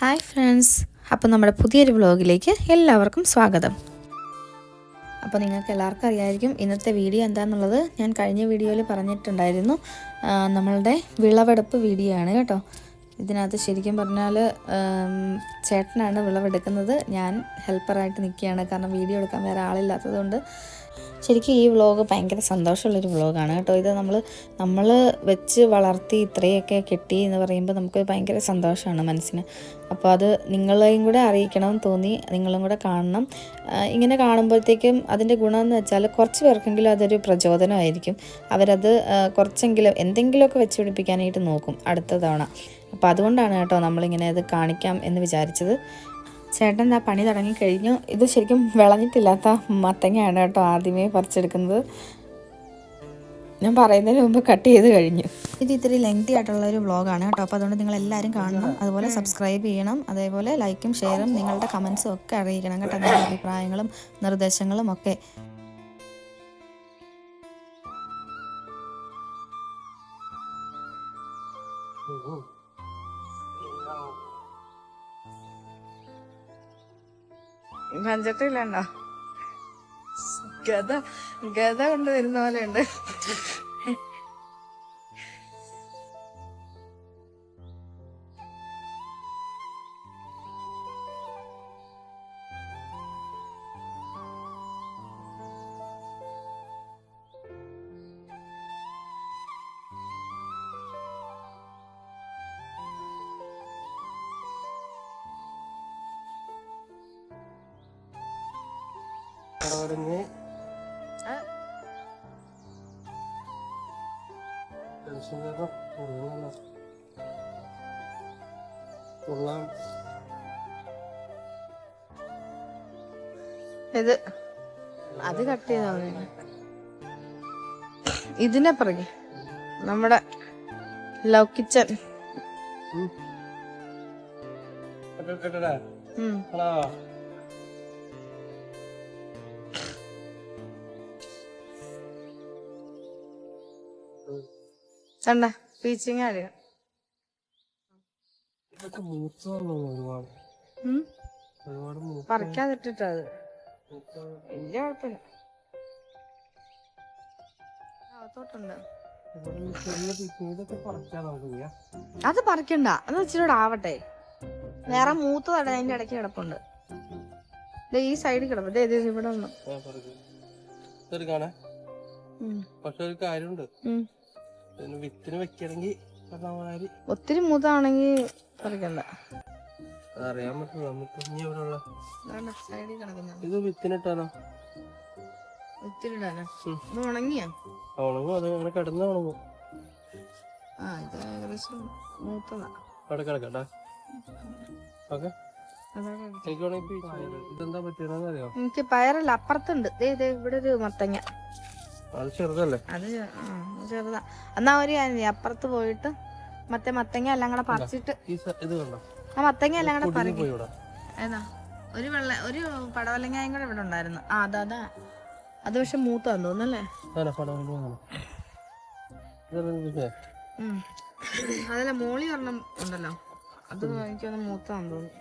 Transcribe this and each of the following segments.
Hi friends അപ്പോൾ നമ്മുടെ പുതിയൊരു വ്ലോഗിലേക്ക് എല്ലാവർക്കും സ്വാഗതം. അപ്പോൾ നിങ്ങൾക്ക് എല്ലാവർക്കും അറിയായിരിക്കും ഇന്നത്തെ വീഡിയോ എന്താണെന്നുള്ളത് ഞാൻ കഴിഞ്ഞ വീഡിയോയിൽ പറഞ്ഞിട്ടുണ്ടായിരുന്നു. നമ്മളുടെ വിളവെടുപ്പ് വീഡിയോ ആണ് കേട്ടോ. ഇതിനകത്ത് ശരിക്കും പറഞ്ഞാൽ ചേട്ടനാണ് വിളവെടുക്കുന്നത്. ഞാൻ ഹെൽപ്പറായിട്ട് നിൽക്കുകയാണ്. കാരണം വീഡിയോ എടുക്കാൻ വേറെ ആളില്ലാത്തതുകൊണ്ട്. ശരിക്കും ഈ വ്ളോഗ് ഭയങ്കര സന്തോഷമുള്ളൊരു വ്ളോഗാണ് കേട്ടോ. ഇത് നമ്മൾ നമ്മൾ വെച്ച് വളർത്തി ഇത്രയൊക്കെ കിട്ടി എന്ന് പറയുമ്പോൾ നമുക്ക് ഭയങ്കര സന്തോഷമാണ് മനസ്സിന്. അപ്പോൾ അത് നിങ്ങളെയും കൂടെ അറിയിക്കണമെന്ന് തോന്നി നിങ്ങളും കൂടെ കാണണം. ഇങ്ങനെ കാണുമ്പോഴത്തേക്കും അതിന്റെ ഗുണമെന്ന് വെച്ചാൽ കുറച്ച് പേർക്കെങ്കിലും അതൊരു പ്രചോദനമായിരിക്കും. അവരത് കുറച്ചെങ്കിലും എന്തെങ്കിലുമൊക്കെ വെച്ച് പിടിപ്പിക്കാനായിട്ട് നോക്കും അടുത്ത തവണ. അപ്പോൾ അതുകൊണ്ടാണ് കേട്ടോ നമ്മളിങ്ങനെ അത് കാണിക്കാം എന്ന് വിചാരിച്ചത്. ചേട്ടൻ ആ പണി തുടങ്ങി കഴിഞ്ഞു. ഇത് ശരിക്കും വിളഞ്ഞിട്ടില്ലാത്ത മത്തങ്ങയാണ് കേട്ടോ ആദ്യമേ പറിച്ചെടുക്കുന്നത്. ഞാൻ പറയുന്നതിന് മുമ്പ് കട്ട് ചെയ്ത് കഴിഞ്ഞു. ഇത് ഇത്തിരി ലെങ്തി ആയിട്ടുള്ള ഒരു വ്ളോഗാണ് കേട്ടോ. അപ്പോൾ അതുകൊണ്ട് നിങ്ങൾ എല്ലാവരും കാണണം. അതുപോലെ സബ്സ്ക്രൈബ് ചെയ്യണം. അതേപോലെ ലൈക്കും ഷെയറും നിങ്ങളുടെ കമൻസും ഒക്കെ അറിയിക്കണം കേട്ടോ. നിങ്ങളുടെ അഭിപ്രായങ്ങളും നിർദ്ദേശങ്ങളും ഒക്കെ. പഞ്ചട്ടില്ലണ്ടോ ഗത ഗത കൊണ്ട് വരുന്ന പോലെ ഉണ്ട്. ടെൻഷൻ കാരണം ഉള്ളാം ഇത് അത് കട്ട് മതി. ഇതിനെ പറഞ്ഞു നമ്മുടെ ലവ് കിച്ചൺ. ഹലോ കണ്ട പീച്ചിങ് മൂത്ത് പറിക്കാതിട്ടിട്ടത് വലിയ കുഴപ്പമില്ല. അകത്തോട്ടുണ്ട് അത് പറിക്കണ്ട. അത് ഇച്ചിരി ആവട്ടെ. വേറെ മൂത്തതട അതിന്റെ ഇടയ്ക്ക് കിടപ്പുണ്ട്. ഈ സൈഡിൽ കിടപ്പ് ദേ ദേ ഇവിടെ പറിക്ക്. പക്ഷെ ഒരു കാര്യമുണ്ട്. വിത്തിന് വെക്കണമെങ്കിൽ പറഞ്ഞമാതിരി ഒത്തിരി മൂത്താണെങ്കിൽ പറിക്കണ്ട. അറിയാൻ പറ്റില്ല. നമുക്ക് ഇനി എവിടെയുള്ള? സൈഡിൽ കിടക്കുന്ന. ഇത് വിത്തിനിട്ടാണോ ഒത്തിരി ഇടാനാ ഉം. ഇത് ഉണങ്ങിയാ? ഉണങ്ങും. അത് അങ്ങനെ കിടന്ന് ഉണങ്ങും. ആ ഇത് ഏകദേശം മൂത്തതാ. അവിടെ കിടക്കട്ടെ. ഓക്കെ. അതാണ് എനിക്ക് പയറല്ല അപ്പുറത്തുണ്ട്. ഇവിടെ ഒരു മത്തങ്ങ. അത് ചെറുതല്ലേ? ചെറുതാ. എന്നാ ഒരു കാര്യം അപ്പുറത്ത് പോയിട്ട് മറ്റേ മത്തങ്ങ എല്ലാം കൂടെ പറിച്ചിട്ട് ആ മത്തങ്ങ എല്ലാം കൂടെ പറിക്കും. ഏതാ? ഒരു വെള്ള ഒരു പടവലങ്ങായും കൂടെ ഇവിടെ ഉണ്ടായിരുന്നു. ആ അതാ അതാ. അത് പക്ഷെ മൂത്താന്ന് തോന്നുന്നല്ലേ. അതല്ല മോളി ഒരെണ്ണം ഉണ്ടല്ലോ. അത് എനിക്കൊന്ന് മൂത്താന്ന് തോന്നുന്നു.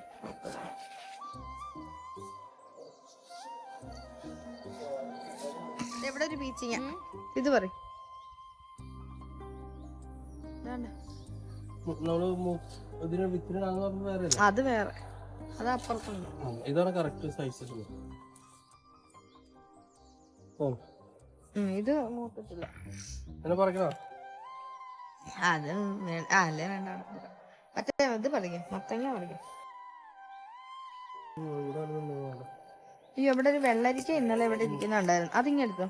എവിടെ ഒരു ബീച്ചിങ് ഇത് പറ? അത് വേറെ. അത് അപ്പുറത്തുണ്ട്. ഉം, ഇതാണ് കറക്റ്റ് സൈസ് ഓ. ഇത് മൂത്തത്തില്ല. അത് അല്ലേ വേണ്ട അവിടെ. മറ്റേ ഇത് പറിക്കും മത്തങ്ങ പറിക്കും. അയ്യോ ഇവിടെ ഒരു വെള്ളരിക്ക ഇന്നലെ ഇവിടെ ഇരിക്കുന്നുണ്ടായിരുന്നു. അതിങ്ങെടുത്തോ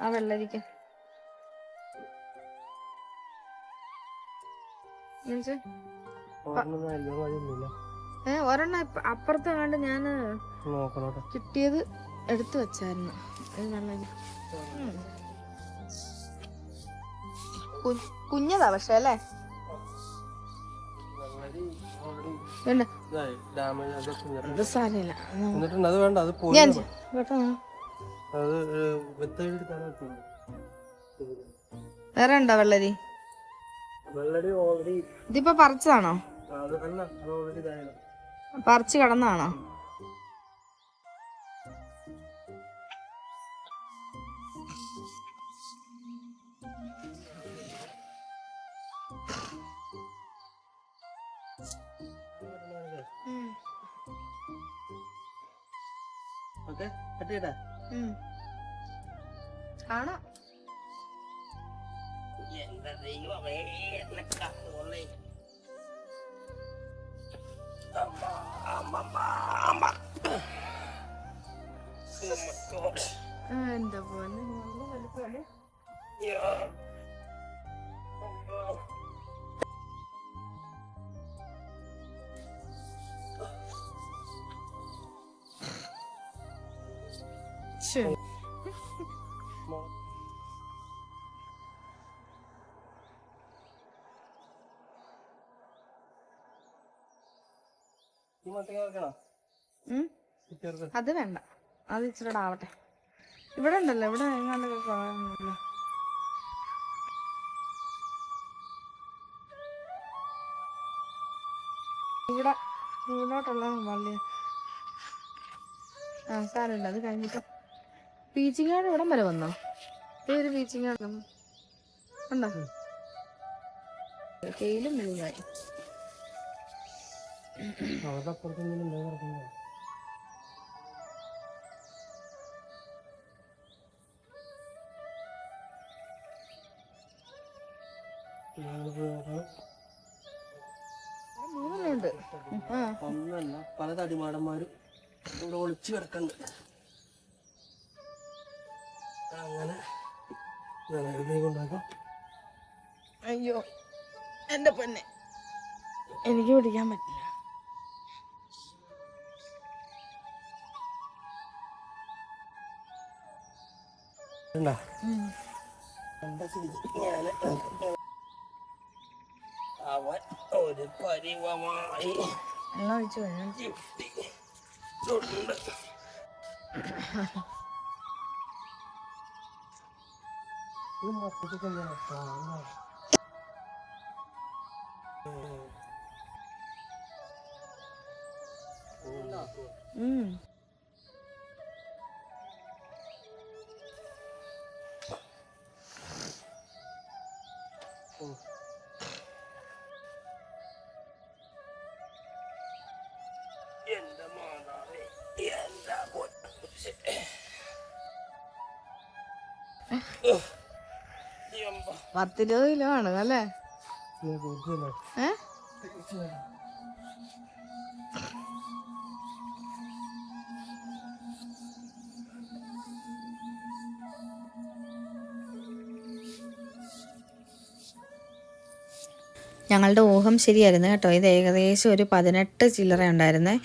ആ വെള്ളരിക്ക. ഏ ഒരെണ്ണം അപ്പുറത്ത് കണ്ട് ഞാൻ കിട്ടിയത് എടുത്തു വെച്ചായിരുന്നു. കുഞ്ഞതാ പക്ഷെ അല്ലേ. അത് സാരമില്ല. അത് വേണ്ട അത് പോയി വേറെ ഉണ്ടോ വെള്ളരി? ഇതിപ്പോ പറിച്ചതാണോ? പറിച്ചു കടന്നാണോ? ഓക്കെ കട്ട് കാണാം. എന്റെ ദൈവമേ എന്നെ Oh my God. എന്റെ പോലെ? അത് വേണ്ട. അത് ഇച്ചിരി ആവട്ടെ. ഇവിടെ ഉണ്ടല്ലോ. ഇവിടെ എങ്ങാണ്ട് ഇവിടെ ഇവിടോട്ടുള്ള വള്ളി. ആ സാരമില്ല. അത് കഴിഞ്ഞിട്ട് പീച്ചിങ്ങാട് ഇവിടം വരെ വന്നോ? ഏതൊരു പീച്ചിങ്ങാട്? ഉണ്ടോ? കെയിലും വലുതായി അവരുടെ അപ്പുറത്തൊന്നും എന്തെങ്കിലും ഉണ്ടോ കിടക്കുന്നത് മൂന്നെണ്ണമുണ്ട്. ഒന്നല്ല പല തടിമാടന്മാരും ഇവിടെ ഒളിച്ചു കിടക്കുന്നുണ്ട് അങ്ങനെ അയ്യോ എന്റെ പൊന്നെ. എനിക്ക് പിടിക്കാൻ പറ്റില്ല. അവൻ ഒരു പരിവമായി. എല്ലാം ഒഴിച്ചു കാണാം ഉം. എന്റെ മാതാവേ. പത്തിരുപത് കിലോ ആണ് അല്ലേ? ഏ ഞങ്ങളുടെ ഊഹം ശരിയായിരുന്നു കേട്ടോ. ഇത് ഏകദേശം ഒരു പതിനെട്ട് ചില്ലറ ഉണ്ടായിരുന്നേ.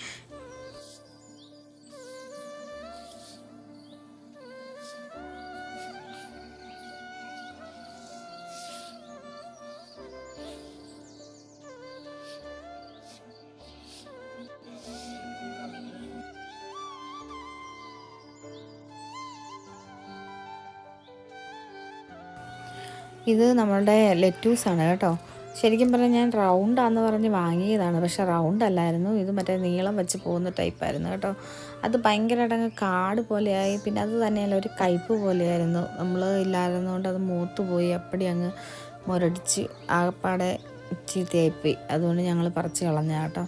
ഇത് നമ്മളുടെ ലെറ്റൂസ് ആണ് കേട്ടോ. ശരിക്കും പറഞ്ഞാൽ ഞാൻ റൗണ്ടാന്ന് പറഞ്ഞ് വാങ്ങിയതാണ്. പക്ഷേ റൗണ്ട് അല്ലായിരുന്നു ഇത് മറ്റേ നീളം വെച്ച് പോകുന്ന ടൈപ്പായിരുന്നു കേട്ടോ. അത് ഭയങ്കരമായിട്ട് അങ്ങ് കാട് പോലെയായി. പിന്നെ അത് തന്നെയല്ല ഒരു കയ്പ് പോലെയായിരുന്നു. നമ്മൾ ഇല്ലായിരുന്നതുകൊണ്ട് അത് മൂത്ത് പോയി. അപ്പടി അങ്ങ് മുരടിച്ച് ആകപ്പാടെ ചീത്തയായിപ്പോയി. അതുകൊണ്ട് ഞങ്ങൾ പറിച്ച് കളഞ്ഞ കേട്ടോ.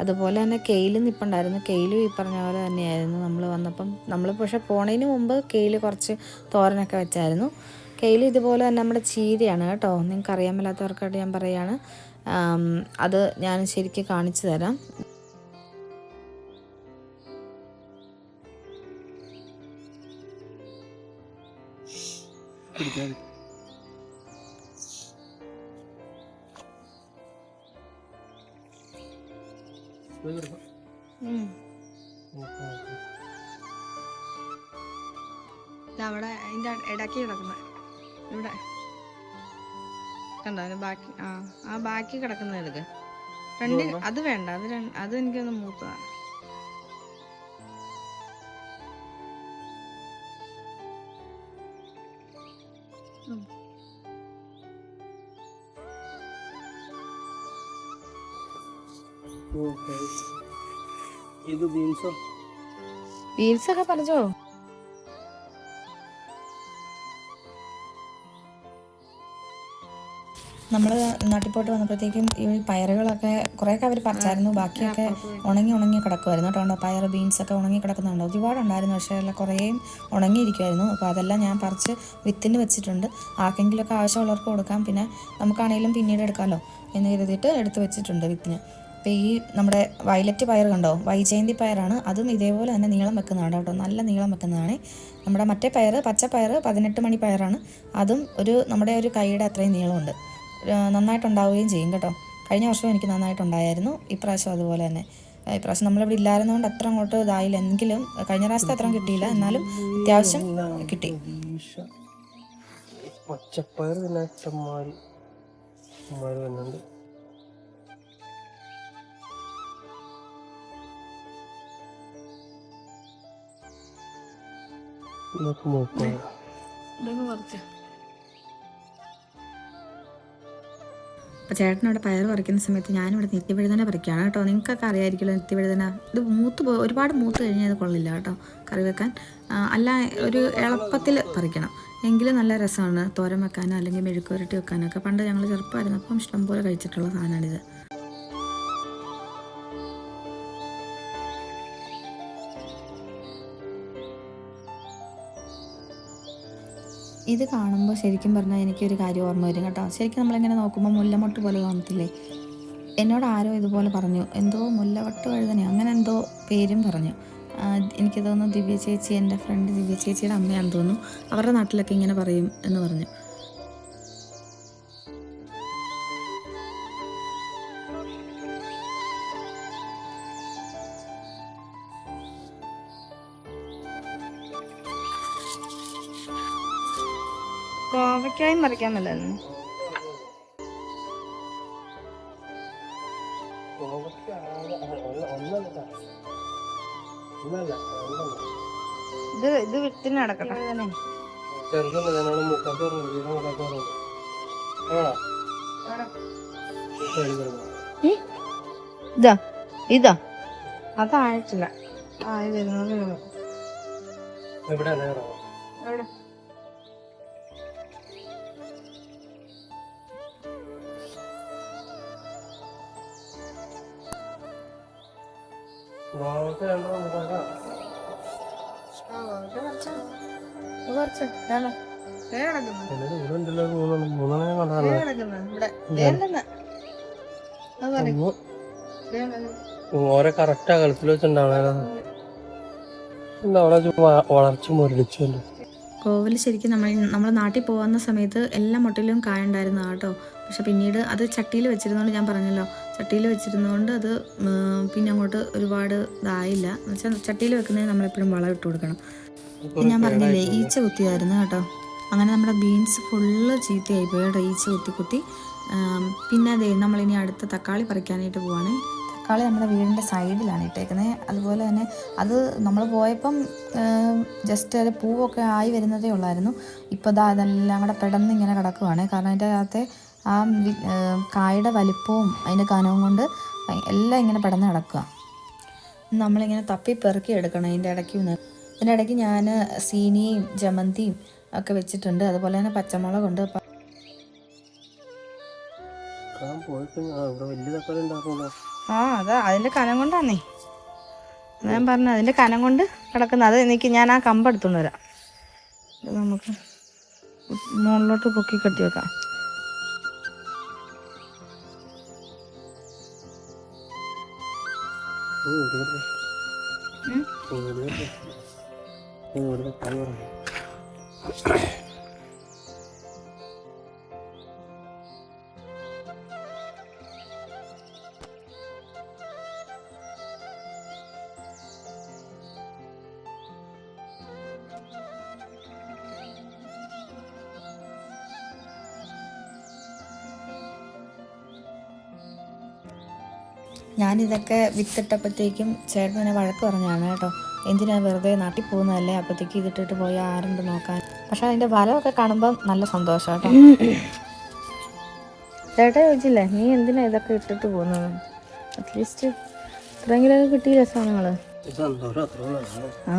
അതുപോലെ തന്നെ കെയിലും നിപ്പുണ്ടായിരുന്നു. കെയിലും ഈ പറഞ്ഞ പോലെ തന്നെയായിരുന്നു. നമ്മൾ വന്നപ്പം നമ്മൾ പക്ഷെ പോണതിന് മുമ്പ് കെയിൽ കുറച്ച് തോരനൊക്കെ വെച്ചായിരുന്നു. കെയിൽ ഇതുപോലെ തന്നെ നമ്മുടെ ചീരയാണ് കേട്ടോ. നിങ്ങൾക്ക് അറിയാൻ മേലാത്തവർക്കായിട്ട് ഞാൻ പറയുകയാണ് അത് ഞാൻ ശരിക്കും കാണിച്ചു തരാം. അവിടെ അതിന്റെ ഇടയ്ക്ക് കിടക്കുന്ന ഇവിടെ കണ്ടോ അതിന് ബാക്കി ആ ആ ബാക്കി കിടക്കുന്ന എടുക്ക്. രണ്ട് അത് വേണ്ട. അത് അത് എനിക്കൊന്ന് മൂത്തതാണ് ഇത് ബീൻസോ? ബീൻസ് ഒക്കെ നമ്മൾ നാട്ടിൽ പോയിട്ട് വന്നപ്പോഴത്തേക്കും ഈ പയറുകളൊക്കെ കുറേയൊക്കെ അവർ പറിച്ചായിരുന്നു. ബാക്കിയൊക്കെ ഉണങ്ങി ഉണങ്ങി കിടക്കുമായിരുന്നു കേട്ടോ. പയർ ബീൻസ് ഒക്കെ ഉണങ്ങി കിടക്കുന്നുണ്ട്. ഒരുപാടുണ്ടായിരുന്നു പക്ഷേ എല്ലാം കുറേയും ഉണങ്ങിയിരിക്കുമായിരുന്നു അപ്പോൾ അതെല്ലാം ഞാൻ പറിച്ച് വിത്തിന് വെച്ചിട്ടുണ്ട്. ആർക്കെങ്കിലുമൊക്കെ ആവശ്യമുള്ളവർക്ക് കൊടുക്കാം. പിന്നെ നമുക്കാണെങ്കിലും പിന്നീട് എടുക്കാമല്ലോ എന്ന് കരുതിയിട്ട് എടുത്ത് വെച്ചിട്ടുണ്ട് വിത്തിന്. അപ്പോൾ ഈ നമ്മുടെ വയലറ്റ് പയർ കണ്ടോ? വൈജയന്തി പയറാണ്. അതും ഇതേപോലെ തന്നെ നീളം വെക്കുന്നതാണ് കേട്ടോ. നല്ല നീളം വെക്കുന്നതാണ്. നമ്മുടെ മറ്റേ പയർ പച്ച പയർ പതിനെട്ട് മണി പയറാണ്. അതും ഒരു നമ്മുടെ ഒരു കൈയുടെ അത്രയും നീളമുണ്ട്. നന്നായിട്ടുണ്ടാവുകയും ചെയ്യും കേട്ടോ. കഴിഞ്ഞ വർഷം എനിക്ക് നന്നായിട്ടുണ്ടായിരുന്നു. ഇപ്രാവശ്യം അതുപോലെ തന്നെ. ഇപ്രാവശ്യം നമ്മളിവിടെ ഇല്ലായിരുന്നതുകൊണ്ട് അത്ര അങ്ങോട്ട് ഇതായില്ല. എങ്കിലും കഴിഞ്ഞ പ്രാവശ്യത്തെ അത്രയും കിട്ടിയില്ല. എന്നാലും അത്യാവശ്യം കിട്ടി. പച്ചപ്പയർ ഇഷ്ടംമാതിരി വരുന്നുണ്ട് ഇതൊക്കെ മൂപ്പ അപ്പോൾ ചേട്ടനവിടെ പയർ പറിക്കുന്ന സമയത്ത് ഞാനിവിടെ നിത്യവഴുതന പറിക്കുകയാണ് കേട്ടോ. നിങ്ങൾക്കൊക്കെ അറിയാമായിരിക്കുമല്ലോ നിത്യവഴുതന ഇത് മൂത്ത് ഒരുപാട് മൂത്ത് കഴിഞ്ഞാൽ അത് കൊള്ളില്ല കേട്ടോ കറി വെക്കാൻ. അല്ല ഒരു എളുപ്പത്തിൽ പറിക്കണം. എങ്കിലും നല്ല രസമാണ് തോരൻ വെക്കാനോ അല്ലെങ്കിൽ മെഴുക്കുരട്ടി വെക്കാനൊക്കെ പണ്ട് ഞങ്ങൾ ചെറുപ്പമായിരുന്നു അപ്പം ഇഷ്ടംപോലെ കഴിച്ചിട്ടുള്ള സാധനമാണിത്. ഇത് കാണുമ്പോൾ ശരിക്കും പറഞ്ഞാൽ എനിക്കൊരു കാര്യം ഓർമ്മ വരും കേട്ടോ. ശരിക്കും നമ്മളിങ്ങനെ നോക്കുമ്പോൾ മുല്ലമൊട്ട് പോലെ തോന്നത്തില്ലേ? എന്നോട് ആരോ ഇതുപോലെ പറഞ്ഞു. എന്തോ മുല്ലവട്ട് വഴുതനയോ അങ്ങനെ എന്തോ പേരും പറഞ്ഞു. എനിക്ക് തോന്നുന്നു ദിവ്യ ചേച്ചി എന്റെ ഫ്രണ്ട് ദിവ്യ ചേച്ചിയുടെ അമ്മയാണെന്ന് തോന്നുന്നു. അവരുടെ നാട്ടിലൊക്കെ ഇങ്ങനെ പറയും എന്ന് പറഞ്ഞു. ഒന്നല്ല രണ്ടെണ്ണം. ഇത് ഇത് വിത്തിന് എവിടാ ഇതാ ഇതാ. അതായിട്ടില്ല. ആയി വരുന്നത് എവിടെ എവിടെ? ഓരോ കറക്റ്റാ കളത്തിൽ വെച്ചിട്ടുണ്ടാവണ. വളർച്ച മുരടിച്ചല്ലോ കോവൽ ശരിക്കും നമ്മൾ നമ്മുടെ നാട്ടിൽ പോകുന്ന സമയത്ത് എല്ലാ മുട്ടിലും കായ ഉണ്ടായിരുന്നു കേട്ടോ. പക്ഷെ പിന്നീട് അത് ചട്ടിയിൽ വെച്ചിരുന്നോണ്ട് ഞാൻ പറഞ്ഞല്ലോ ചട്ടിയിൽ വെച്ചിരുന്നതുകൊണ്ട് അത് പിന്നെ അങ്ങോട്ട് ഒരുപാട് ഇതായില്ല. എന്ന് വെച്ചാൽ ചട്ടിയിൽ വെക്കുന്നതിന് നമ്മളെപ്പോഴും വളം ഇട്ട് കൊടുക്കണം. ഞാൻ പറഞ്ഞില്ലേ ഈച്ച കുത്തിയായിരുന്നു കേട്ടോ. അങ്ങനെ നമ്മുടെ ബീൻസ് ഫുള്ള് ചീത്തയായി പോയി കേട്ടോ ഈച്ച കുത്തി കുത്തി. പിന്നെ അതെ നമ്മളിനി അടുത്ത തക്കാളി പറിക്കാനായിട്ട് പോവാണ്. തക്കാളി നമ്മുടെ വീടിന്റെ സൈഡിലാണ് ഇട്ടേക്കുന്നത് അതുപോലെ തന്നെ അത് നമ്മൾ പോയപ്പം ജസ്റ്റ് അത് പൂവൊക്കെ ആയി വരുന്നതേ ഉള്ളായിരുന്നു. ഇപ്പോൾ ദാ അതെല്ലാം കൂടെ പെടന്ന് ഇങ്ങനെ കിടക്കുവാണ്. കാരണം അതിന്റെ അകത്തെ ആ കായുടെ വലിപ്പവും അതിന്റെ കനവും കൊണ്ട് എല്ലാം ഇങ്ങനെ പടന്ന് കിടക്കുക നമ്മളിങ്ങനെ തപ്പി പെറുക്കി എടുക്കണം അതിന്റെ ഇടയ്ക്ക് നിന്ന്. ഇതിന്റെ ഇടയ്ക്ക് ഞാൻ സീനിയും ജമന്തിയും ഒക്കെ വെച്ചിട്ടുണ്ട്. അതുപോലെ തന്നെ പച്ചമുളകുണ്ട് ആ, അതാ അതിന്റെ കനം കൊണ്ടാന്നേ. ഞാൻ പറഞ്ഞു അതിന്റെ കനം കൊണ്ട് കിടക്കുന്ന. അത് എനിക്ക് ഞാൻ ആ കമ്പ് എടുത്തുകൊണ്ട് വരാം. നമുക്ക് മുകളിലോട്ട് പൊക്കി കെട്ടി വെക്കാം. ¿Mm? ഞാനിതൊക്കെ വിത്തിട്ടപ്പോഴത്തേക്കും ചേട്ടൻ എന്നെ വഴക്ക് പറഞ്ഞാണ് കേട്ടോ. എന്തിനാ വെറുതെ നാട്ടിൽ പോകുന്നതല്ലേ? അപ്പോഴത്തേക്ക് ഇതിട്ടിട്ട് പോയി ആരുണ്ട് നോക്കാൻ. പക്ഷെ അതിന്റെ ഫലമൊക്കെ കാണുമ്പം നല്ല സന്തോഷം കേട്ടോ. ചേട്ടാ ചോദിച്ചില്ലേ നീ എന്തിനാ ഇതൊക്കെ ഇട്ടിട്ട് പോകുന്നത്? അറ്റ്ലീസ്റ്റ് ഇത്രയെങ്കിലൊക്കെ കിട്ടിയില്ല സാധനങ്ങൾ ആ.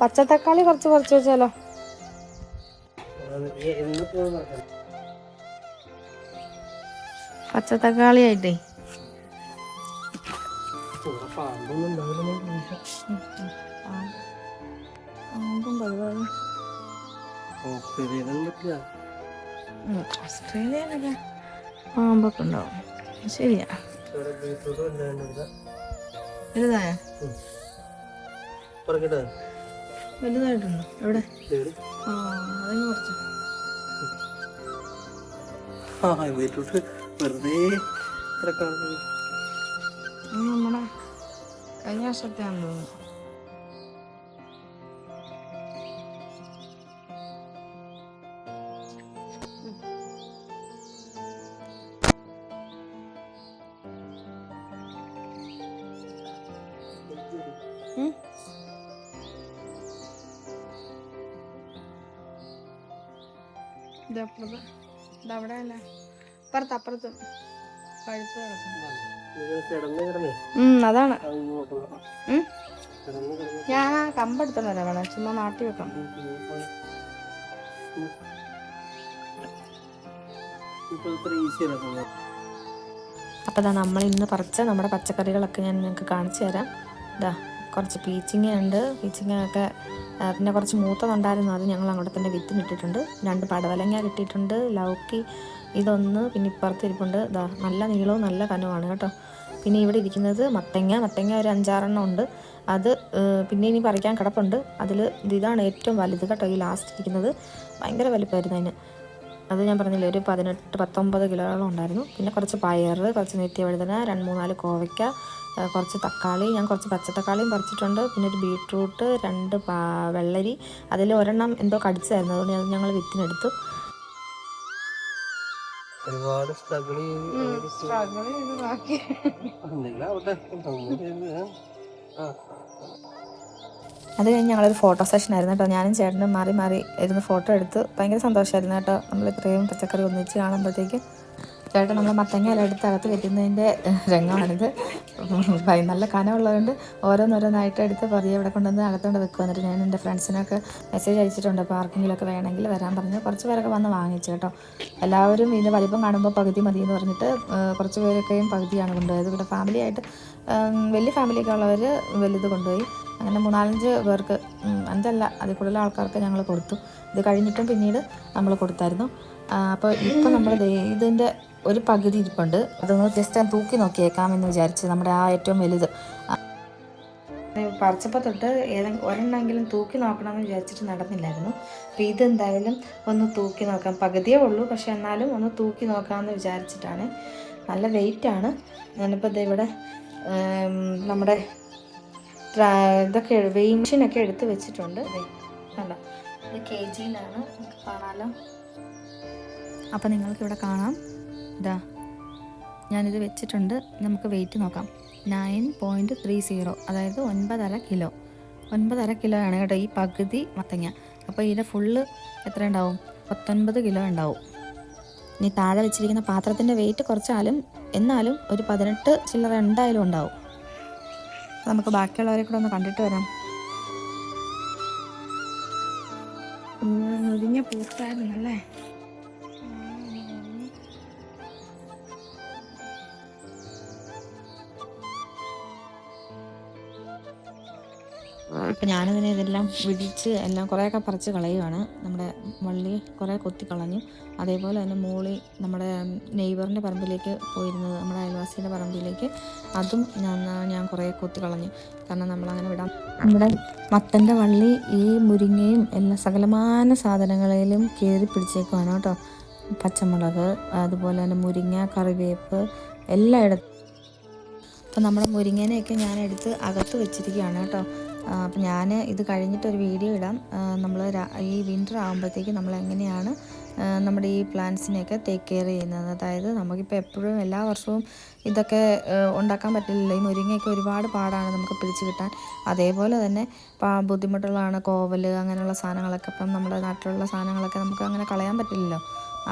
പച്ചത്തക്കാളി കുറച്ച് കുറച്ച് വെച്ചാലോ. എന്നിപ്പോ പച്ചത്തക്കാളി ആയിട്ടേ. ഓസ്ട്രേലിയ പാമ്പൊക്കെ ഉണ്ടാവും. ശരിയാ. വലുതായ വലുതായിട്ടുണ്ടോ. എവിടെ. ആ അതിന് കുറച്ച് ആ ബീറ്റ്റൂട്ട് വെറുതെ കിടക്കാണ് അത് നമ്മുടെ കഴിഞ്ഞ വർഷത്തെ തോന്നുന്നു. അപ്പുറത്ത് ഇത് അവിടെ അല്ല അപ്പുറത്ത് അപ്പുറത്ത്. പഴുത്ത് കിടക്കുന്നു. അതാണ്. ഞാൻ ആ കമ്പെടുത്തോണ്ട് വേണം ചുമ്മാ നാട്ടി വെക്കാം അപ്പോൾ ഇതാ നമ്മൾ ഇന്ന് പറിച്ച നമ്മുടെ പച്ചക്കറികളൊക്കെ ഞാൻ നിങ്ങൾക്ക് കാണിച്ചു തരാം. ഇതാ കുറച്ച് പീച്ചിങ്ങ ഉണ്ട്. പീച്ചിങ്ങ ഒക്കെ ആ, പിന്നെ കുറച്ച് മൂത്തതുണ്ടായിരുന്നു. അത് ഞങ്ങൾ അങ്ങോട്ട് തന്നെ വിത്തിനിട്ടിട്ടുണ്ട് രണ്ട് പടവലങ്ങ കിട്ടിയിട്ടുണ്ട്. ലൗക്കി ഇതൊന്ന് പിന്നെ ഇപ്പുറത്ത് ഇരിപ്പുണ്ട്. ഇതാ നല്ല നീളവും നല്ല കനവുമാണ് കേട്ടോ. പിന്നെ ഇവിടെ ഇരിക്കുന്നത് മത്തങ്ങ. മത്തങ്ങ ഒരു അഞ്ചാറെണ്ണം ഉണ്ട്. അത് പിന്നെ ഇനി പറിക്കാൻ കിടപ്പുണ്ട്. അതിൽ ഇതാണ് ഏറ്റവും വലുത് കേട്ടോ ഈ ലാസ്റ്റ് ഇരിക്കുന്നത്. ഭയങ്കര വലിപ്പമായിരുന്നു അതിന്. അത് ഞാൻ പറഞ്ഞില്ലേ ഒരു പതിനെട്ട് പത്തൊമ്പത് കിലോയോളം ഉണ്ടായിരുന്നു. പിന്നെ കുറച്ച് പയർ കുറച്ച് നെറ്റി വഴുതന രണ്ട് മൂന്നാൽ കോവയ്ക്ക കുറച്ച് തക്കാളി ഞാൻ കുറച്ച് പച്ചത്തക്കാളിയും പറിച്ചിട്ടുണ്ട്. പിന്നെ ഒരു ബീട്രൂട്ട് രണ്ട് വെള്ളരി. അതിൽ ഒരെണ്ണം എന്തോ കടിച്ചായിരുന്നു. അതുകൊണ്ട് അത് ഞങ്ങൾ വിത്തിനെടുത്തു. ഒരുപാട് സ്ട്രഗിൾ അത് കഴിഞ്ഞ് ഞങ്ങളൊരു ഫോട്ടോ സെഷൻ ആയിരുന്നു കേട്ടോ. ഞാനും ചേട്ടനും മാറി മാറി ഇരുന്ന് ഫോട്ടോ എടുത്ത്. ഭയങ്കര സന്തോഷമായിരുന്നു കേട്ടോ. നമ്മൾ ഇത്രയും പച്ചക്കറി ഒന്നിച്ച് കാണുമ്പോഴത്തേക്കും. ചേട്ടൻ നമ്മൾ മത്തങ്ങ എല്ലാം എടുത്ത് അകത്ത് വെക്കുന്നതിന്റെ രംഗമാണിത്. നല്ല കനമുള്ളതുകൊണ്ട് ഓരോന്നോരോന്നായിട്ട് എടുത്ത് പതിയെ ഇവിടെ കൊണ്ടുവന്ന് അകത്തോണ്ട് വെക്കുക എന്നിട്ട് ഞാൻ എന്റെ ഫ്രണ്ട്സിനൊക്കെ മെസ്സേജ് അയച്ചിട്ടുണ്ട് അപ്പോൾ ആർക്കെങ്കിലുമൊക്കെ വേണമെങ്കിൽ വരാൻ പറഞ്ഞ് കുറച്ച് പേരൊക്കെ വന്ന് വാങ്ങിച്ചു കേട്ടോ. എല്ലാവരും ഇതിന്റെ വലിപ്പം കാണുമ്പോൾ പകുതി മതി എന്ന് പറഞ്ഞിട്ട് കുറച്ച് പേരൊക്കെയും പകുതിയാണ് കൊണ്ടുപോയത്. ഇവിടെ ഫാമിലി ആയിട്ട് വലിയ ഫാമിലിയൊക്കെ ഉള്ളവർ വലുത് കൊണ്ടുപോയി. അങ്ങനെ മൂന്നാലഞ്ച് പേർക്ക് അഞ്ചല്ല അതിൽ കൂടുതൽ ആൾക്കാർക്ക് ഞങ്ങൾ കൊടുത്തു. ഇത് കഴിഞ്ഞിട്ടും പിന്നീട് നമ്മൾ കൊടുത്തായിരുന്നു. അപ്പോൾ ഇപ്പോൾ നമ്മൾ ഇതിന്റെ ഒരു പകുതി ഇരിപ്പുണ്ട്. അതൊന്ന് ജസ്റ്റ് ഞാൻ തൂക്കി നോക്കിയേക്കാം എന്ന് വിചാരിച്ച് നമ്മുടെ ആ ഏറ്റവും വലുത്. പറിച്ചപ്പോൾ തൊട്ട് ഏതെങ്കിലും ഒരെണ്ണമെങ്കിലും തൂക്കി നോക്കണമെന്ന് വിചാരിച്ചിട്ട് നടന്നില്ലായിരുന്നു. അപ്പോൾ ഇതെന്തായാലും ഒന്ന് തൂക്കി നോക്കാം. പകുതിയേ ഉള്ളൂ. പക്ഷെ എന്നാലും ഒന്ന് തൂക്കി നോക്കാമെന്ന് വിചാരിച്ചിട്ടാണ്. നല്ല വെയിറ്റാണ് ഞാനിപ്പോൾ ദേ ഇവിടെ നമ്മുടെ ഇതൊക്കെ വെയിങ് മെഷീനൊക്കെ എടുത്ത് വെച്ചിട്ടുണ്ട്. അല്ല ഇത് കെ ജിയിലാണ് കാണാമല്ലോ അപ്പോൾ നിങ്ങൾക്ക് ഇവിടെ കാണാം. ഇതാ ഞാനിത് വെച്ചിട്ടുണ്ട്. നമുക്ക് വെയിറ്റ് നോക്കാം. നയൻ പോയിന്റ് ത്രീ സീറോ അതായത് ഒൻപതര കിലോ. ഒൻപതര കിലോ ആണ് കേട്ടോ ഈ പകുതി മത്തങ്ങ അപ്പോൾ ഇതിന്റെ ഫുള്ള് എത്ര ഉണ്ടാവും? പത്തൊൻപത് കിലോ ഉണ്ടാവും. ഇനി താഴെ വെച്ചിരിക്കുന്ന പാത്രത്തിന്റെ വെയിറ്റ് കുറച്ചാലും എന്നാലും ഒരു പതിനെട്ട് ചില്ലറ എന്തായാലും ഉണ്ടാവും. നമുക്ക് ബാക്കിയുള്ളവരെ കൂടെ ഒന്ന് കണ്ടിട്ട് വരാം. മുരിഞ്ഞ പൂത്തായിരുന്നല്ലേ? അപ്പം ഞാനതിനെ ഇതെല്ലാം വിടിച്ച് എല്ലാം കുറേയൊക്കെ പറിച്ച് കളയുവാണ്. നമ്മുടെ വള്ളി കുറേ കൊത്തി കളഞ്ഞു. അതേപോലെ തന്നെ മോളി നമ്മുടെ നെയ്ബറിന്റെ പറമ്പിലേക്ക് പോയിരുന്നത് നമ്മുടെ അയൽവാസിയുടെ പറമ്പിലേക്ക്. അതും ഞാൻ ഞാൻ കുറേ കൊത്തി കളഞ്ഞു. കാരണം നമ്മളങ്ങനെ വിടാം നമ്മുടെ മത്തന്റെ വള്ളി ഈ മുരിങ്ങയും എല്ലാ സകലമാന സാധനങ്ങളിലും കയറി പിടിച്ചേക്കുവാണ് കേട്ടോ. പച്ചമുളക് അതുപോലെ തന്നെ മുരിങ്ങ കറിവേപ്പ് എല്ലായിടത്തും. അപ്പം നമ്മുടെ മുരിങ്ങേനെയൊക്കെ ഞാൻ എടുത്ത് അകത്ത് വെച്ചിരിക്കുകയാണ് കേട്ടോ. അപ്പം ഞാൻ ഇത് കഴിഞ്ഞിട്ട് ഒരു വീഡിയോ ഇടാം. നമ്മൾ ഈ വിന്റർ ആകുമ്പോഴത്തേക്ക് നമ്മൾ എങ്ങനെയാണ് നമ്മുടെ ഈ പ്ലാന്റ്സിനെയൊക്കെ ടേക്ക് കെയർ ചെയ്യുന്നത്? അതായത് നമുക്കിപ്പോൾ എപ്പോഴും എല്ലാ വർഷവും ഇതൊക്കെ ഉണ്ടാക്കാൻ പറ്റില്ല ഈ മുരിങ്ങയൊക്കെ ഒരുപാട് പാടാണ് നമുക്ക് പിടിച്ചു കിട്ടാൻ. അതേപോലെ തന്നെ ബുദ്ധിമുട്ടുള്ളതാണ് കോവൽ അങ്ങനെയുള്ള സാധനങ്ങളൊക്കെ. ഇപ്പം നമ്മുടെ നാട്ടിലുള്ള സാധനങ്ങളൊക്കെ നമുക്ക് അങ്ങനെ കളയാൻ പറ്റില്ലല്ലോ.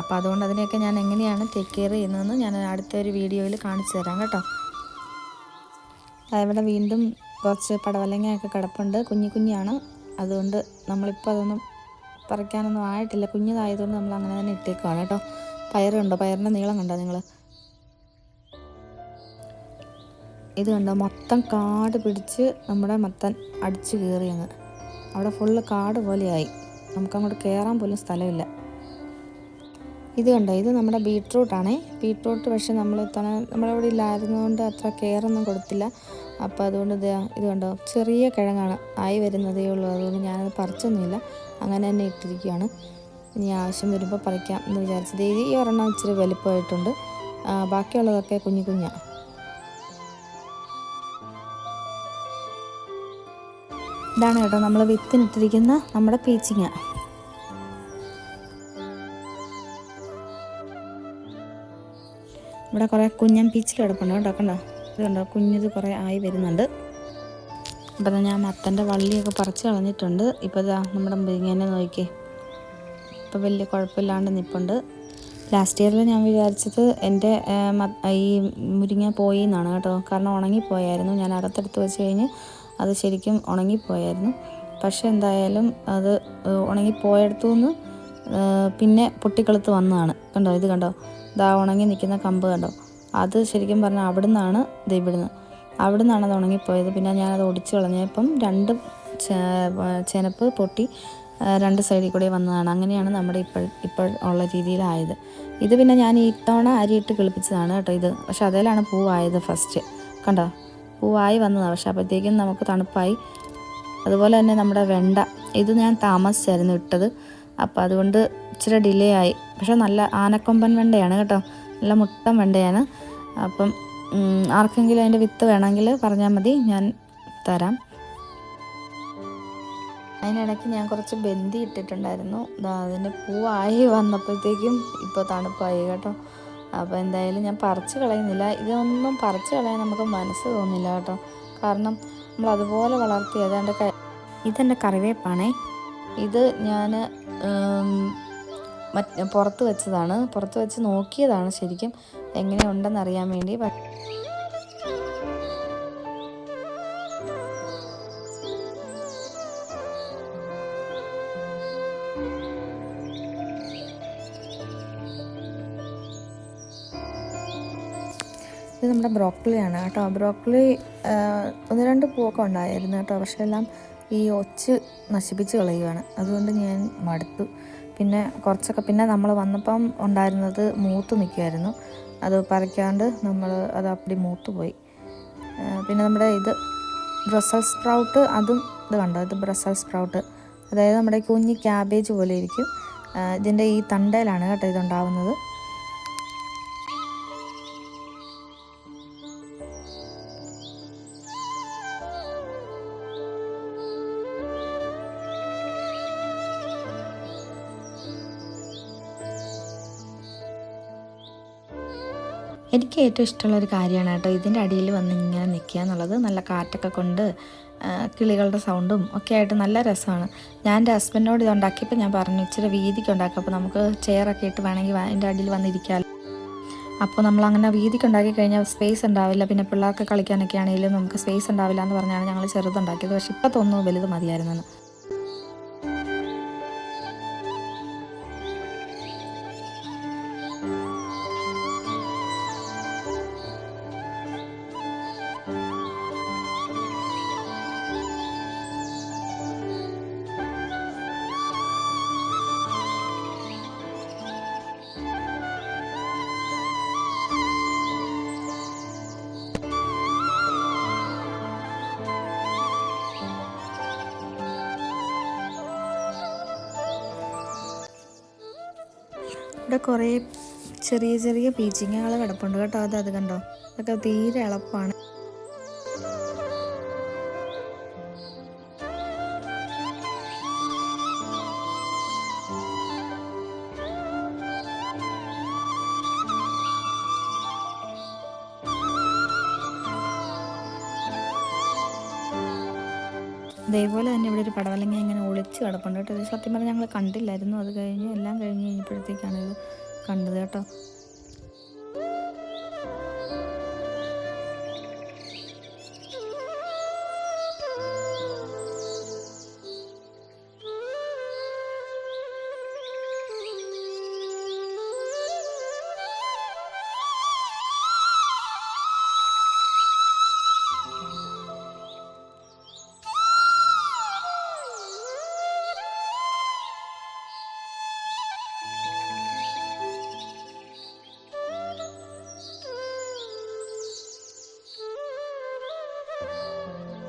അപ്പോൾ അതുകൊണ്ട് അതിനെയൊക്കെ ഞാൻ എങ്ങനെയാണ് ടേക്ക് കെയർ ചെയ്യുന്നതെന്ന് ഞാൻ അടുത്ത ഒരു വീഡിയോയിൽ കാണിച്ചു തരാം കേട്ടോ. അതവിടെ വീണ്ടും കുറച്ച് പടവലങ്ങയൊക്കെ കിടപ്പുണ്ട്. കുഞ്ഞു കുഞ്ഞാണ് അതുകൊണ്ട് നമ്മളിപ്പോൾ അതൊന്നും പറിക്കാനൊന്നും ആയിട്ടില്ല. കുഞ്ഞതായതുകൊണ്ട് നമ്മൾ അങ്ങനെ തന്നെ ഇട്ടേക്കുവാണ് കേട്ടോ. പയറുണ്ടോ? പയറിന്റെ നീളം കണ്ടോ നിങ്ങൾ ഇത് കണ്ടോ? മൊത്തം കാട് പിടിച്ച് നമ്മുടെ മത്തൻ അടിച്ചു കയറി അവിടെ ഫുള്ള് കാട് പോലെയായി. നമുക്കങ്ങോട്ട് കയറാൻ പോലും സ്ഥലമില്ല. ഇത് കണ്ടോ? ഇത് നമ്മുടെ ബീട്രൂട്ടാണേ. ബീട്രൂട്ട് പക്ഷെ നമ്മൾ ഇത്തവണ നമ്മളിവിടെ ഇല്ലായിരുന്നതുകൊണ്ട് അത്ര കെയറൊന്നും കൊടുത്തില്ല. അപ്പോൾ അതുകൊണ്ട് ഇത് ഇത് കണ്ടോ? ചെറിയ കിഴങ്ങാണ് ആയി വരുന്നതേ ഉള്ളൂ. അതുകൊണ്ട് ഞാനത് പറിച്ചൊന്നുമില്ല. അങ്ങനെ തന്നെ ഇട്ടിരിക്കുകയാണ് ഇനി ആവശ്യം വരുമ്പോൾ പറിക്കാം എന്ന് വിചാരിച്ചത്. ഈ ഒരെണ്ണം ഇച്ചിരി വലുപ്പമായിട്ടുണ്ട്. ബാക്കിയുള്ളതൊക്കെ കുഞ്ഞു കുഞ്ഞാണ് ഇതാണ് കേട്ടോ നമ്മൾ വിത്തിനിട്ടിരിക്കുന്ന നമ്മുടെ പീച്ചിങ്ങ. ഇവിടെ കുറേ കുഞ്ഞൻ പീച്ചിൽ കിടപ്പുണ്ട് കേട്ടോ കണ്ടോ? ഇത് കണ്ടോ? കുഞ്ഞത് കുറേ ആയി വരുന്നുണ്ട്. അപ്പം ഞാൻ മത്തന്റെ വള്ളിയൊക്കെ പറിച്ച് കളഞ്ഞിട്ടുണ്ട്. ഇപ്പോൾ ഇതാ നമ്മുടെ മുരിങ്ങേനെ നോക്കി. ഇപ്പോൾ വലിയ കുഴപ്പമില്ലാണ്ട് നിൽപ്പുണ്ട് ലാസ്റ്റ് ഇയറിൽ ഞാൻ വിചാരിച്ചത് എന്റെ ഈ മുരിങ്ങ പോയി എന്നാണ് കേട്ടോ. കാരണം ഉണങ്ങിപ്പോയായിരുന്നു. ഞാൻ അകത്തെടുത്ത് വെച്ച് കഴിഞ്ഞ് അത് ശരിക്കും ഉണങ്ങിപ്പോയായിരുന്നു. പക്ഷേ എന്തായാലും അത് ഉണങ്ങിപ്പോയടത്തു നിന്ന് പിന്നെ പൊട്ടിക്കളത്ത് വന്നതാണ്. കണ്ടോ? ഇത് കണ്ടോ? ഇതാ ഉണങ്ങി നിൽക്കുന്ന കമ്പ് കണ്ടോ? അത് ശരിക്കും പറഞ്ഞാൽ അവിടെ നിന്നാണ് ഇവിടുന്ന്. അവിടെ നിന്നാണ് അത് ഉണങ്ങിപ്പോയത്. പിന്നെ ഞാനത് ഒടിച്ച് കളഞ്ഞപ്പം രണ്ട് ചെനപ്പ് പൊട്ടി രണ്ട് സൈഡിൽ കൂടെ വന്നതാണ്. അങ്ങനെയാണ് നമ്മുടെ ഇപ്പോൾ ഇപ്പോൾ ഉള്ള രീതിയിലായത്. ഇത് പിന്നെ ഞാൻ ഈ തവണ അരിയിട്ട് കിളിപ്പിച്ചതാണ് കേട്ടോ ഇത്. പക്ഷെ അതിലാണ് പൂവായത് ഫസ്റ്റ് കണ്ടോ? പൂവായി വന്നതാണ്. പക്ഷെ അപ്പോഴത്തേക്കും നമുക്ക് തണുപ്പായി. അതുപോലെ തന്നെ നമ്മുടെ വെണ്ട. ഇത് ഞാൻ താമസിച്ചായിരുന്നു ഇട്ടത്. അപ്പോൾ അതുകൊണ്ട് ഇച്ചിരി ഡിലേ ആയി പക്ഷെ നല്ല ആനക്കൊമ്പൻ വെണ്ടയാണ് കേട്ടോ. നല്ല മുട്ടൻ വെണ്ടയാണ്. അപ്പം ആർക്കെങ്കിലും അതിന്റെ വിത്ത് വേണമെങ്കിൽ പറഞ്ഞാൽ മതി. ഞാൻ തരാം. അതിനിടയ്ക്ക് ഞാൻ കുറച്ച് ബന്തി ഇട്ടിട്ടുണ്ടായിരുന്നു. അതിന്റെ പൂവായി വന്നപ്പോഴത്തേക്കും ഇപ്പോൾ തണുപ്പായി കേട്ടോ. അപ്പോൾ എന്തായാലും ഞാൻ പറിച്ച് കളയുന്നില്ല. ഇതൊന്നും പറിച്ച് കളയാൻ നമുക്ക് മനസ്സ് തോന്നില്ല കേട്ടോ. കാരണം നമ്മൾ അതുപോലെ വളർത്തി ഏതാണ്ട് ഇതെന്റെ കറിവേപ്പാണേ. ഇത് ഞാൻ മറ്റ് പുറത്ത് വെച്ചതാണ്. പുറത്ത് വെച്ച് നോക്കിയതാണ് ശരിക്കും എങ്ങനെയുണ്ടെന്ന് അറിയാൻ വേണ്ടി ഇത് നമ്മുടെ ബ്രോക്കലിയാണ് കേട്ടോ. ബ്രോക്കളി ഒന്ന് രണ്ട് പൂവൊക്കെ ഉണ്ടായിരുന്നു കേട്ടോ. പക്ഷേ എല്ലാം ഈ ഒച്ച് നശിപ്പിച്ച് കളയുകയാണ് അതുകൊണ്ട് ഞാൻ മടുത്തു. പിന്നെ കുറച്ചൊക്കെ പിന്നെ നമ്മൾ വന്നപ്പം ഉണ്ടായിരുന്നത് മൂത്ത് നിൽക്കുമായിരുന്നു അത് പറിക്കാണ്ട് നമ്മൾ അത് അപ്പടി മൂത്ത് പോയി. പിന്നെ നമ്മുടെ ഇത് ബ്രസൽ സ്പ്രൗട്ട് അതും ഇത് കണ്ടോ? ഇത് ബ്രസൽ സ്പ്രൗട്ട് അതായത് നമ്മുടെ കുഞ്ഞ് ക്യാബേജ് പോലെ ഇരിക്കും. ഇതിന്റെ ഈ തണ്ടയിലാണ് കേട്ടോ ഇതുണ്ടാവുന്നത്. എനിക്ക് ഏറ്റവും ഇഷ്ടമുള്ള ഒരു കാര്യമാണ് കേട്ടോ. ഇതിന്റെ അടിയിൽ വന്ന് ഇങ്ങനെ നിൽക്കുക എന്നുള്ളത്. നല്ല കാറ്റൊക്കെ കൊണ്ട് കിളികളുടെ സൗണ്ടും ഒക്കെ ആയിട്ട് നല്ല രസമാണ്. ഞാൻ എന്റെ ഹസ്ബൻഡിനോട് ഇത് ഉണ്ടാക്കിയപ്പോൾ ഞാൻ പറഞ്ഞു ഇച്ചിരി വീതിക്ക് ഉണ്ടാക്കുക അപ്പോൾ നമുക്ക് ചെയറൊക്കെ ഇട്ട് വേണമെങ്കിൽ അതിന്റെ അടിയിൽ വന്നിരിക്കാം. അപ്പോൾ നമ്മൾ അങ്ങനെ വീതിക്ക് ഉണ്ടാക്കി കഴിഞ്ഞാൽ സ്പേസ് ഉണ്ടാവില്ല. പിന്നെ പിള്ളേർക്ക് കളിക്കാനൊക്കെ ആണെങ്കിലും നമുക്ക് സ്പേസ് ഉണ്ടാവില്ല എന്ന് പറഞ്ഞാണ് ഞങ്ങൾ ചെറുതുണ്ടാക്കിയത്. പക്ഷേ ഇപ്പോൾ തോന്നുന്നു വലുത് മതിയായിരുന്നെന്ന്. ഇവിടെ കുറേ ചെറിയ ചെറിയ പീച്ചിങ്ങകൾ കിടപ്പുണ്ട് കേട്ടോ. അത് അത് കണ്ടോ? അതൊക്കെ തീരെ എളുപ്പമാണ് കിടപ്പുണ്ട് കേട്ടോ. ഇത് സത്യം പറഞ്ഞാൽ ഞങ്ങൾ കണ്ടില്ലായിരുന്നു. അത് കഴിഞ്ഞ് എല്ലാം കഴിഞ്ഞ് കഴിഞ്ഞപ്പോഴത്തേക്കാണ് ഇത് കണ്ടത് കേട്ടോ.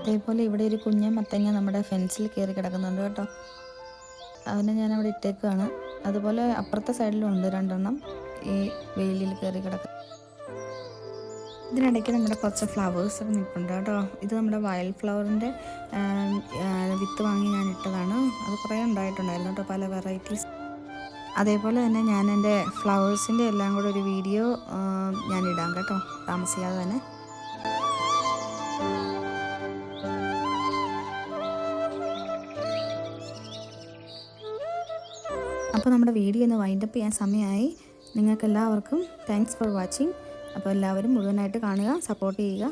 അതേപോലെ ഇവിടെ ഒരു കുഞ്ഞൻ മത്തങ്ങ നമ്മുടെ ഫെൻസിൽ കയറി കിടക്കുന്നുണ്ട് കേട്ടോ. അതിനെ ഞാൻ അവിടെ ഇട്ടേക്കാണ് അതുപോലെ അപ്പുറത്തെ സൈഡിലും ഉണ്ട് രണ്ടെണ്ണം ഈ വെയിലിൽ കയറി കിടക്കുക ഇതിനിടയ്ക്ക് നമ്മുടെ കുറച്ച് ഫ്ലവേഴ്സ് ഒക്കെ നിൽപ്പുണ്ട് കേട്ടോ. ഇത് നമ്മുടെ വയൽഡ് ഫ്ലവറിന്റെ വിത്ത് വാങ്ങി ഞാൻ ഇട്ടതാണ്. അത് കുറേ ഉണ്ടായിട്ടുണ്ടായിരുന്നു കേട്ടോ പല വെറൈറ്റീസ് അതേപോലെ തന്നെ ഞാൻ എന്റെ ഫ്ലവേഴ്സിന്റെ എല്ലാം കൂടെ ഒരു വീഡിയോ ഞാൻ ഇടാം കേട്ടോ താമസിക്കാതെ തന്നെ. അപ്പോൾ നമ്മുടെ വീഡിയോ ഒന്ന് വൈൻഡപ്പ് ചെയ്യാൻ സമയമായി. നിങ്ങൾക്കെല്ലാവർക്കും താങ്ക്സ് ഫോർ വാച്ചിങ് അപ്പോൾ എല്ലാവരും മുഴുവനായിട്ട് കാണുക സപ്പോർട്ട് ചെയ്യുക.